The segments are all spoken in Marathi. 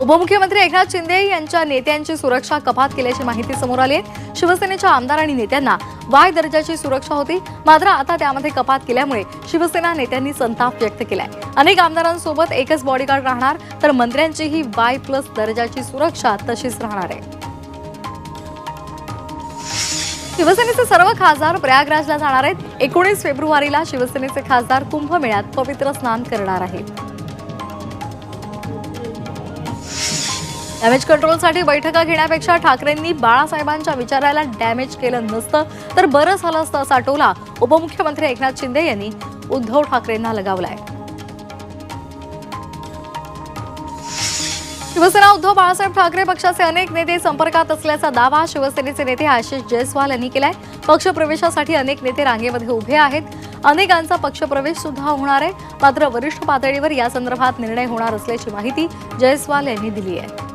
उपमुख्यमंत्री एकनाथ शिंदे यांच्या नेत्यांची सुरक्षा कपात केल्याची माहिती समोर आली आहे. शिवसेनेच्या आमदार आणि नेत्यांना वाय दर्जाची सुरक्षा होती. मात्र आता त्यामध्ये कपात केल्यामुळे शिवसेना नेत्यांनी संताप व्यक्त केलाय. अनेक आमदारांसोबत एकच बॉडीगार्ड राहणार तर मंत्र्यांचीही वाय प्लस दर्जाची सुरक्षा तशीच राहणार आहे. शिवसेनेचे सर्व खासदार प्रयागराजला जाणार आहेत. एकोणीस फेब्रुवारीला शिवसेनेचे खासदार कुंभमेळ्यात पवित्र स्नान करणार आहेत. डॅमेज कंट्रोलसाठी बैठका घेण्यापेक्षा ठाकरेंनी बाळासाहेबांच्या विचाराला डॅमेज केलं नसतं तर बरं झालं असतं असा टोला उपमुख्यमंत्री एकनाथ शिंदे यांनी उद्धव ठाकरेंना लगावलाय. शिवसेना उद्धव बाळासाहेब ठाकरे पक्षाचे अनेक नेते संपर्कात असल्याचा दावा शिवसेनेचे नेते आशिष जयस्वाल यांनी केलाय. पक्षप्रवेशासाठी अनेक नेते रांगेमध्ये उभे आहेत. अनेकांचा पक्षप्रवेश सुद्धा होणार आहे. मात्र वरिष्ठ पातळीवर या संदर्भात निर्णय होणार असल्याची माहिती जयस्वाल यांनी दिली आहे.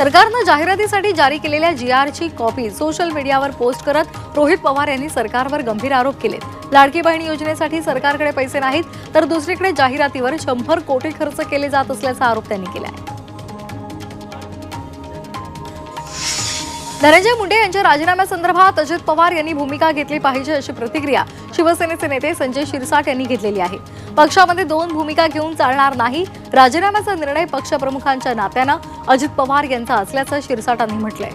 सरकारनं जाहिरातीसाठी जारी केलेल्या जी आरची कॉपी सोशल मीडियावर पोस्ट करत रोहित पवार यांनी सरकारवर गंभीर आरोप केलेत. लाडकी बहीण योजनेसाठी सरकारकडे पैसे नाहीत तर दुसरीकडे जाहिरातीवर शंभर कोटी खर्च केले जात असल्याचा आरोप त्यांनी केलाय. धनंजय मुंडे यांच्या राजीनाम्यासंदर्भात अजित पवार यांनी भूमिका घेतली पाहिजे अशी प्रतिक्रिया शिवसेनेचे नेते संजय शिरसाट यांनी घेतलेली आहे. पक्षामध्ये दोन भूमिका घेऊन चालणार नाही. राजीनाम्याचा निर्णय पक्षप्रमुखांच्या नात्यानं. अजित पवार यांचा असल्याचं शिरसाटांनी म्हटलंय.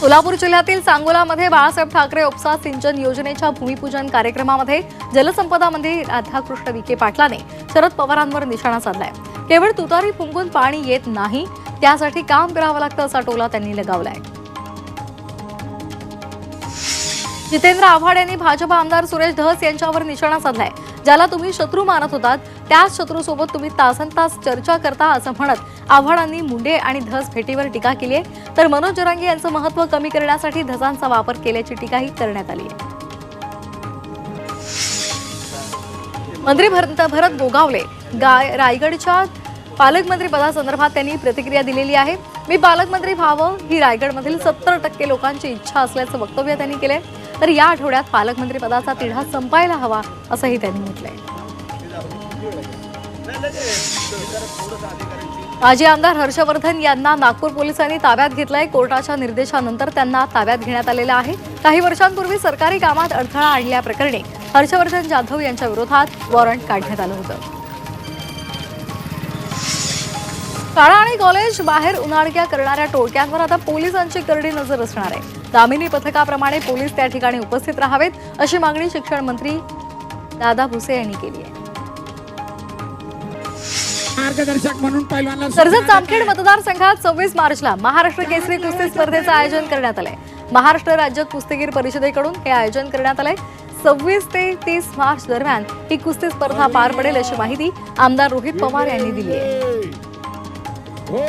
सोलापूर जिल्ह्यातील सांगोलामध्ये बाळासाहेब ठाकरे उपसा सिंचन योजनेच्या भूमिपूजन कार्यक्रमामध्ये जलसंपदा मंत्री राधाकृष्ण विखे पाटलाने शरद पवारांवर निशाणा साधलाय. केवळ तुतारी फुंकून पाणी येत नाही त्यासाठी काम करावं लागतं असा टोला त्यांनी लगावलाय. जितेंद्र आव्हाड यांनी भाजप आमदार सुरेश धस यांच्यावर निशाणा साधलाय ज्याला तुम्ही शत्रू मानत होतात त्याच शत्रूसोबत तुम्ही तासन तास चर्चा करता असं म्हणत आव्हाडांनी मुंडे आणि धस भेटीवर टीका केली आहे. तर मनोज जरांगे यांचं महत्त्व कमी करण्यासाठी धसांचा वापर केल्याची टीकाही करण्यात आली आहे. मंत्री भरत भरत गोगावले गाय रायगडच्या पालकमंत्री पदासंदर्भात त्यांनी प्रतिक्रिया दिलेली आहे. मी पालकमंत्री व्हावं ही रायगडमधील सत्तर टक्के लोकांची इच्छा असल्याचं वक्तव्य त्यांनी केलंय. तर या आठवड्यात पालकमंत्री पदाचा तिढा संपायला हवा असंही त्यांनी म्हटलंय. माजी आमदार हर्षवर्धन यांना नागपूर पोलिसांनी ताब्यात घेतलंय. कोर्टाच्या निर्देशानंतर त्यांना ताब्यात घेण्यात आलेलं आहे. काही वर्षांपूर्वी सरकारी कामात अडथळा आणल्याप्रकरणी हर्षवर्धन जाधव यांच्या विरोधात वॉरंट काढण्यात आलं होतं. शाळा आणि कॉलेज बाहेर उन्हाळक्या करणाऱ्या टोळक्यांवर आता पोलिसांची करडी नजर असणार आहे. दामिनी पथकाप्रमाणे पोलीस त्या ठिकाणी उपस्थित राहावेत अशी मागणी शिक्षण मंत्री दादा भुसे यांनी केली आहे. मार्गदर्शक म्हणून कर्जत जामखेड मतदारसंघात सव्वीस मार्चला महाराष्ट्र केसरी कुस्ती स्पर्धेचं आयोजन करण्यात आलंय. महाराष्ट्र राज्य कुस्तीगीर परिषदेकडून हे आयोजन करण्यात आलंय. सव्वीस ते तीस मार्च दरम्यान ही कुस्ती स्पर्धा पार पडेल अशी माहिती आमदार रोहित पवार यांनी दिली आहे. हो.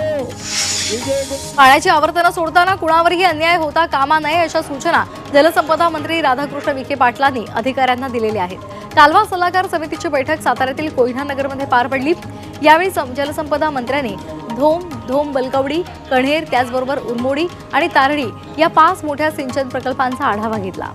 पाण्याची आवर्तनं सोडताना कुणावरही अन्याय होता कामा नये अशा सूचना जलसंपदा मंत्री राधाकृष्ण विखे पाटलांनी अधिकाऱ्यांना दिलेल्या आहेत. कालवा सल्लागार समितीची बैठक साताऱ्यातील कोयना नगरमध्ये पार पडली. यावेळी जलसंपदा मंत्र्यांनी धोम धोम बलकवडी कण्हेर त्याचबरोबर उरमोडी आणि तारडी या पाच मोठ्या सिंचन प्रकल्पांचा आढावा घेतला.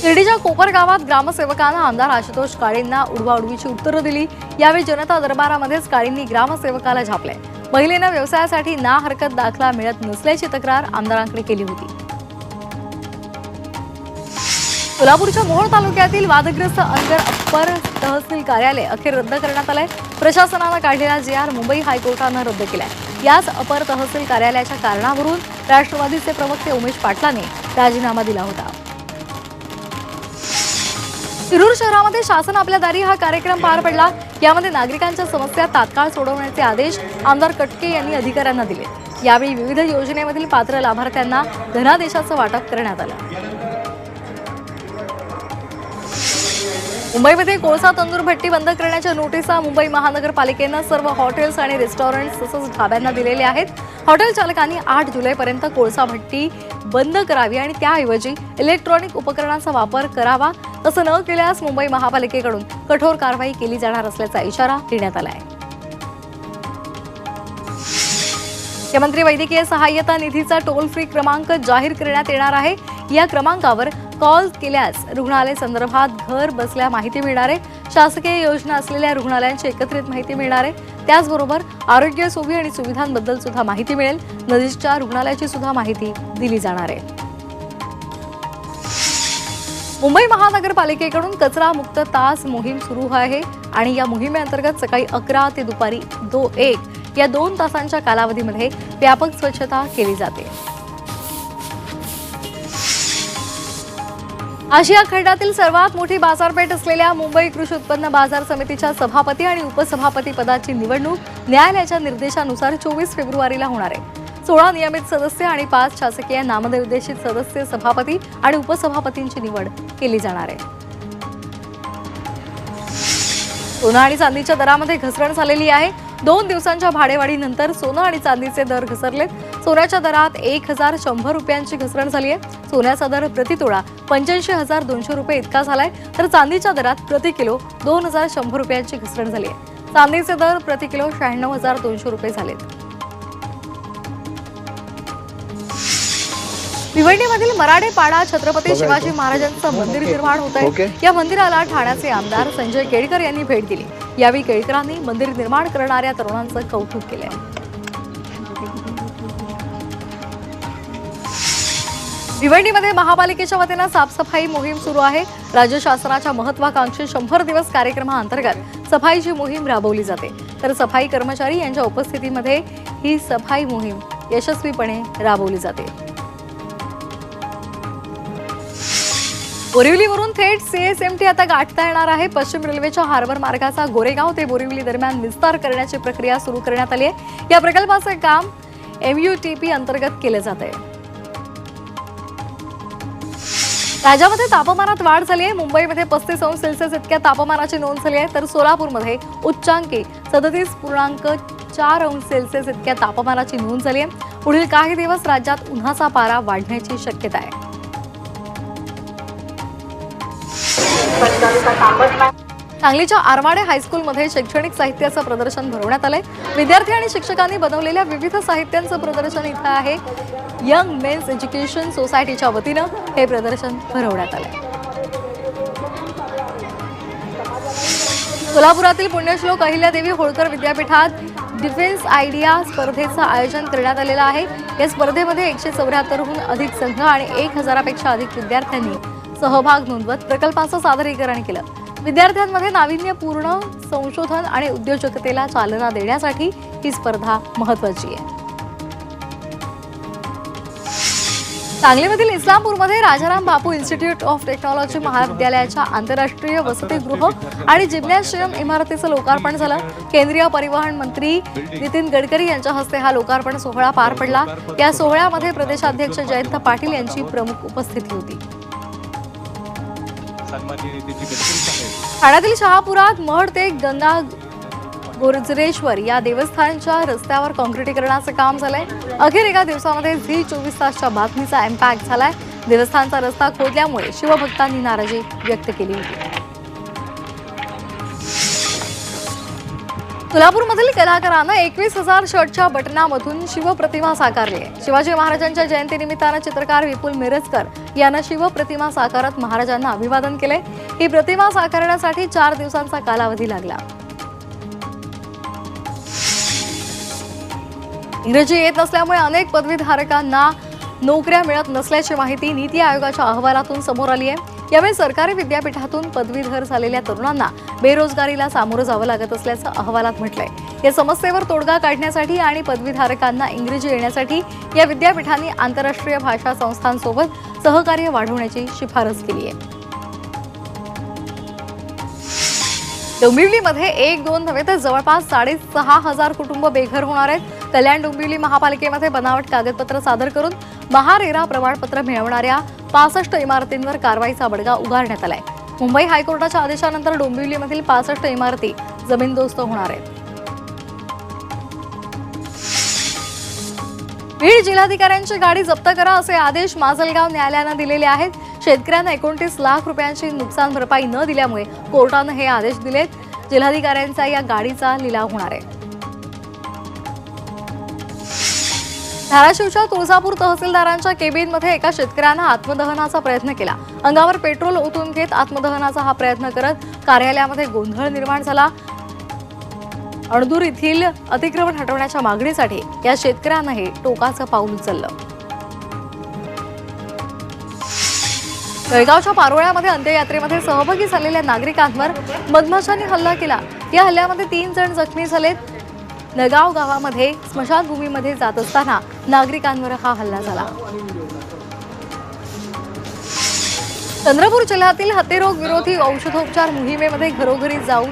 शिर्डीच्या कोपर गावात ग्रामसेवकानं आमदार आशुतोष काळेंना उडवाउडवीची उत्तरं दिली. यावेळी जनता दरबारामध्येच काळींनी ग्रामसेवकाला झापले महिलेनं व्यवसायासाठी ना हरकत दाखला मिळत नसल्याची तक्रार आमदारांकडे केली होती. सोलापूरच्या मोहोळ तालुक्यातील वादग्रस्त अनगर अप्पर तहसील कार्यालय अखेर रद्द करण्यात आलंय. प्रशासनानं काढलेला जी आर मुंबई हायकोर्टानं रद्द केलाय. याच अपर तहसील कार्यालयाच्या कारणावरून राष्ट्रवादीचे प्रवक्ते उमेश पाटलांनी राजीनामा दिला होता. शिरूर शहरामध्ये शासन आपल्या दारी हा कार्यक्रम पार पडला. यामध्ये नागरिकांच्या समस्या तात्काळ सोडवण्याचे आदेश आमदार कटके यांनी अधिकाऱ्यांना दिले. यावेळी विविध योजनेमधील पात्र लाभार्थ्यांना धनादेशाचं वाटप करण्यात आलं. मुंबईमध्ये कोळसा तंदूर भट्टी बंद करण्याच्या नोटिसा मुंबई महानगरपालिकेनं सर्व हॉटेल्स आणि रेस्टॉरंट्स तसंच ढाब्यांना दिलेले आहेत. हॉटेल चालकांनी आठ जुलैपर्यंत कोळसा भट्टी बंद करावी आणि त्याऐवजी इलेक्ट्रॉनिक उपकरणांचा वापर करावा. तसं न केल्यास मुंबई महापालिकेकडून कठोर कारवाई केली जाणार असल्याचा इशारा देण्यात आला आहे मुख्यमंत्री वैद्यकीय सहाय्यता निधीचा टोल फ्री क्रमांक जाहीर करण्यात येणार आहे. या क्रमांकावर कॉल केल्यास रुग्णालय संदर्भात घर बसल्या माहिती मिळणार आहे. शासकीय योजना असलेल्या रुग्णालयांची एकत्रित माहिती मिळणार आहे. त्याचबरोबर आरोग्य सोयी आणि सुविधांबद्दल सुद्धा माहिती मिळेल. नजीकच्या रुग्णालयाची सुद्धा माहिती दिली जाणार आहे. मुंबई महानगरपालिकेकडून कचरा मुक्त तास मोहीम सुरू आहे आणि या मोहिमेअंतर्गत सकाळी अकरा ते दुपारी दो एक या दोन तासांच्या कालावधीमध्ये व्यापक स्वच्छता केली जाते. आशिया खंडातील सर्वात मोठी बाजारपेठ असलेल्या मुंबई कृषी उत्पन्न बाजार समितीच्या सभापती आणि उपसभापती पदाची निवडणूक न्यायालयाच्या निर्देशानुसार चोवीस फेब्रुवारीला होणार आहे. सोळा नियमित सदस्य आणि पाच शासकीय नामनिर्देशित सदस्य सभापती आणि उपसभापतींची निवड केली जाणार आहे. सोनं आणि चांदीच्या दरामध्ये घसरण झालेली आहे. दोन दिवसांच्या भाडेवाढीनंतर सोनं आणि चांदीचे दर घसरलेत सोन्याच्या दरात एक हजार शंभर रुपयांची घसरण झाली आहे. सोन्याचा दर प्रतितोळा पंच्याऐंशी हजार दोनशे रुपये इतका झालाय. तर चांदीच्या दरात प्रति किलो दोन हजार शंभर रुपयांची घसरण झाली आहे. चांदीचे दर प्रति किलो शहाण्णव हजार दोनशे रुपये झालेत. भिवंडीमधील मराठेपाडा छत्रपती शिवाजी महाराजांचं मंदिर निर्माण होत आहे या मंदिराला ठाण्याचे आमदार संजय केळकर यांनी भेट दिली. यावेळी केळकरांनी मंदिर निर्माण करणाऱ्या तरुणांचं कौतुक केलंय. भिवंडीमध्ये महापालिकेच्या वतीनं साफसफाई मोहीम सुरू आहे. राज्य शासनाच्या महत्वाकांक्षी शंभर दिवस कार्यक्रमाअंतर्गत सफाईची मोहीम राबवली जाते. तर सफाई कर्मचारी यांच्या उपस्थितीमध्ये ही सफाई मोहीम यशस्वीपणे राबवली जाते. बोरिवलीवरून थेट सीएसएमटी आता गाठता येणार आहे. पश्चिम रेल्वेच्या हार्बर मार्गाचा गोरेगाव ते बोरिवली दरम्यान विस्तार करण्याची प्रक्रिया सुरू करण्यात आली आहे. या प्रकल्पाचं काम एमयूटीपी अंतर्गत केलं जात आहे. राज्यामध्ये तापमानात वाढ झाली आहे. मुंबईमध्ये पस्तीस अंश सेल्सिअस इतक्या तापमानाची नोंद झाली आहे. तर सोलापूरमध्ये उच्चांकी सदतीस पूर्णांक चार अंश सेल्सिअस इतक्या तापमानाची नोंद झाली आहे. पुढील काही दिवस राज्यात उन्हाचा पारा वाढण्याची शक्यता आहे. सांगलीच्या आरवाडे हायस्कूलमध्ये शैक्षणिक साहित्याचं प्रदर्शन भरवण्यात आलंय. विद्यार्थी आणि शिक्षकांनी बनवलेल्या विविध साहित्यांचं प्रदर्शन इथं आहे. यंग मेन्स एज्युकेशन सोसायटीच्या वतीनं हे प्रदर्शन भरवण्यात आलंय. सोलापुरातील पुण्यश्लोक अहिल्यादेवी होळकर विद्यापीठात डिफेन्स आयडिया स्पर्धेचं आयोजन करण्यात आलेलं आहे. या स्पर्धेमध्ये एकशे चौऱ्याहत्तरहून अधिक संघ आणि एक हजारापेक्षा अधिक विद्यार्थ्यांनी सहभाग नोंदवत प्रकल्पाचं सादरीकरण केलं. विद्यार्थ्यांमध्ये नाविन्यपूर्ण संशोधन आणि उद्योजकतेला चालना देण्यासाठी ही स्पर्धा महत्वाची आहे. सांगलीमधील इस्लामपूरमध्ये Rajaram Bapu institute of technology महाविद्यालयाच्या आंतरराष्ट्रीय वसतिगृह आणि जिम्नॅशियम इमारतीचं लोकार्पण झालं. केंद्रीय परिवहन मंत्री नितीन गडकरी यांच्या हस्ते हा लोकार्पण सोहळा पार पडला. या सोहळ्यामध्ये प्रदेशाध्यक्ष जयंत पाटील यांची प्रमुख उपस्थिती होती. ठाण्यातील शहापुरात महड ते गंगा गुर्जरेश्वर या देवस्थानच्या रस्त्यावर काँक्रिटीकरणाचं काम झालंय. अखेर एका दिवसामध्ये झी चोवीस तासच्या बातमीचा इम्पॅक्ट झालाय. देवस्थानचा रस्ता खोदल्यामुळे शिवभक्तांनी नाराजी व्यक्त केली होती. सोलापूरमधील कलाकारानं एकवीस हजार शर्टच्या बटनामधून शिवप्रतिमा साकारली आहे. शिवाजी महाराजांच्या जयंतीनिमित्तानं चित्रकार विपुल मिरजकर यानं शिवप्रतिमा साकारत महाराजांना अभिवादन केले ही प्रतिमा साकारण्यासाठी चार दिवसांचा कालावधी लागला. इंग्रजी येत नसल्यामुळे अनेक पदवीधारकांना नोकऱ्या मिळत नसल्याची माहिती नीती आयोगाच्या अहवालातून समोर आली आहे. यावेळी सरकारी विद्यापीठातून पदवीधर झालेल्या तरुणांना बेरोजगारीला सामोरं जावं लागत असल्याचं अहवालात म्हटलंय. या समस्येवर तोडगा काढण्यासाठी आणि पदवीधारकांना इंग्रजी येण्यासाठी या विद्यापीठांनी आंतरराष्ट्रीय भाषा संस्थांसोबत सहकार्य वाढवण्याची शिफारस केली आहे. डोंबिवलीमध्ये एक दोन नव्हे तर जवळपास साडेसहा हजार कुटुंब बेघर होणार आहेत. कल्याण डोंबिवली महापालिकेमध्ये बनावट कागदपत्र सादर करून महारेरा प्रमाणपत्र मिळवणाऱ्या पासष्ट इमारतींवर कारवाईचा बडगा उगारण्यात आलाय. मुंबई हायकोर्टाच्या आदेशानंतर डोंबिवलीमधील पासष्ट इमारती जमीनदोस्त होणार आहेत. बीड जिल्हाधिकाऱ्यांची गाडी जप्त करा असे आदेश माजलगाव न्यायालयानं दिलेले आहेत. शेतकऱ्यांना एकोणतीस लाख रुपयांची नुकसान भरपाई न दिल्यामुळे कोर्टानं हे आदेश दिलेत. जिल्हाधिकाऱ्यांचा या गाडीचा लिलाव होणार आहे. धाराशिवच्या तुळजापूर तहसीलदारांच्या केबिनमध्ये एका शेतकऱ्यानं आत्मदहनाचा प्रयत्न केला. अंगावर पेट्रोल ओतून घेत आत्मदहनाचा हा प्रयत्न करत कार्यालयामध्ये गोंधळ निर्माण झाला. अणदूर येथील अतिक्रमण हटवण्याच्या मागणीसाठी या शेतकऱ्यानंही टोकाचं पाऊल उचललं. जळगावच्या पारोळ्यामध्ये अंत्ययात्रेमध्ये सहभागी झालेल्या नागरिकांवर मधमाशांनी हल्ला केला. या हल्ल्यामध्ये तीन जण जखमी झालेत. नगाव गावामध्ये स्मशानभूमीमध्ये जात असताना नागरिकांवर हा हल्ला झाला. चंद्रपूर जिल्ह्यातील हतेरोग विरोधी औषधोपचार मोहिमेमध्ये घरोघरी जाऊन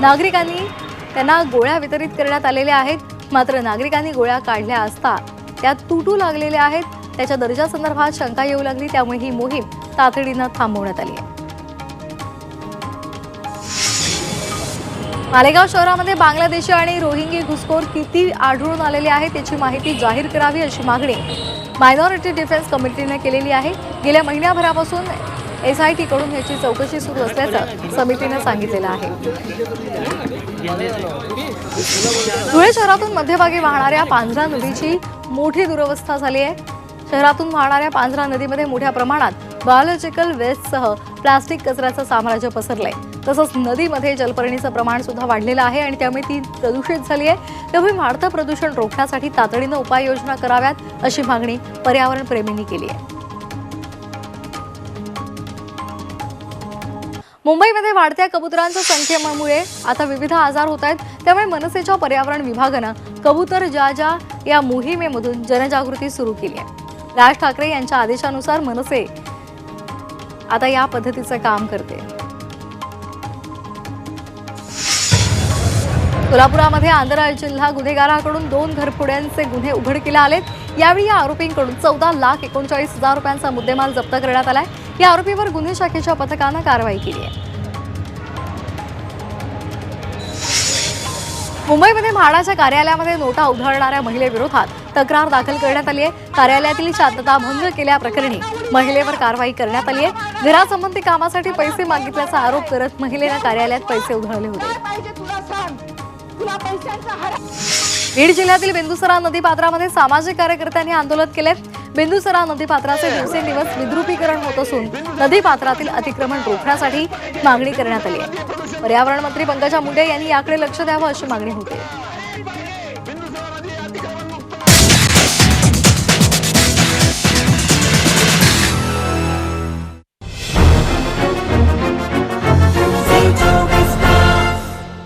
नागरिकांनी त्यांना गोळ्या वितरित करण्यात आलेल्या आहेत. मात्र नागरिकांनी गोळ्या काढल्या असता त्या तुटू लागलेल्या आहेत. त्याच्या दर्जासंदर्भात शंका येऊ लागली. त्यामुळे ही मोहीम तातडीनं थांबवण्यात आली आहे. मालेगाव शहरामध्ये बांगलादेशी आणि रोहिंगी घुसखोर किती आढळून आलेले आहेत याची माहिती जाहीर करावी अशी मागणी मायनॉरिटी डिफेन्स कमिटीने केलेली आहे. गेल्या महिन्याभरापासून एस आय टीकडून याची चौकशी सुरू असल्याचं समितीनं सांगितलेलं आहे. धुळे शहरातून मध्यभागी वाहणाऱ्या पांझरा नदीची मोठी दुरवस्था झाली आहे. शहरातून वाहणाऱ्या पांझरा नदीमध्ये मोठ्या प्रमाणात बायोलॉजिकल वेस्टसह प्लास्टिक कचऱ्याचं साम्राज्य पसरलं आहे तसंच नदीमध्ये जलपर्णीचं प्रमाण सुद्धा वाढलेलं आहे आणि त्यामुळे ती प्रदूषित झाली आहे. त्यामुळे वाढतं प्रदूषण रोखण्यासाठी तातडीनं उपाययोजना कराव्यात अशी मागणी पर्यावरण प्रेमींनी केली आहे. मुंबईमध्ये वाढत्या कबुतरांच्या संख्येमुळे आता विविध आजार होत आहेत. त्यामुळे मनसेच्या पर्यावरण विभागानं कबूतर जा जा या मोहिमेमधून जनजागृती सुरू केली आहे. राज ठाकरे यांच्या आदेशानुसार मनसे आता या पद्धतीचं काम करते. सोलापुरामध्ये आंध्र जिल्हा गुन्हेगाराकडून दोन घरफोड्यांचे गुन्हे उघडकीला आलेत. यावेळी या आरोपींकडून चौदा लाख एकोणचाळीस हजार रुपयांचा मुद्देमाल जप्त करण्यात आलाय. या आरोपीवर गुन्हे शाखेच्या पथकानं कारवाई केली आहे. मुंबईमध्ये म्हाडाच्या कार्यालयामध्ये नोटा उधळणाऱ्या महिलेविरोधात तक्रार दाखल करण्यात आली आहे. कार्यालयातील शांतता भंग केल्याप्रकरणी महिलेवर कारवाई करण्यात आली आहे. घरासंबंधी कामासाठी पैसे मागितल्याचा आरोप करत महिलेनं कार्यालयात पैसे उधळले होते. तुला पैशांचा हरा बीड जिल्ह्यातील बिंदुसरा नदीपात्रामध्ये सामाजिक कार्यकर्त्यांनी आंदोलन केले बिंदुसरा नदीपात्राचे दिवसेंदिवस विद्रुपीकरण होत असून नदीपात्रातील अतिक्रमण रोखण्यासाठी मागणी करण्यात आली आहे. पर्यावरण मंत्री पंकजा मुंडे यांनी याकडे लक्ष द्यावं अशी मागणी होती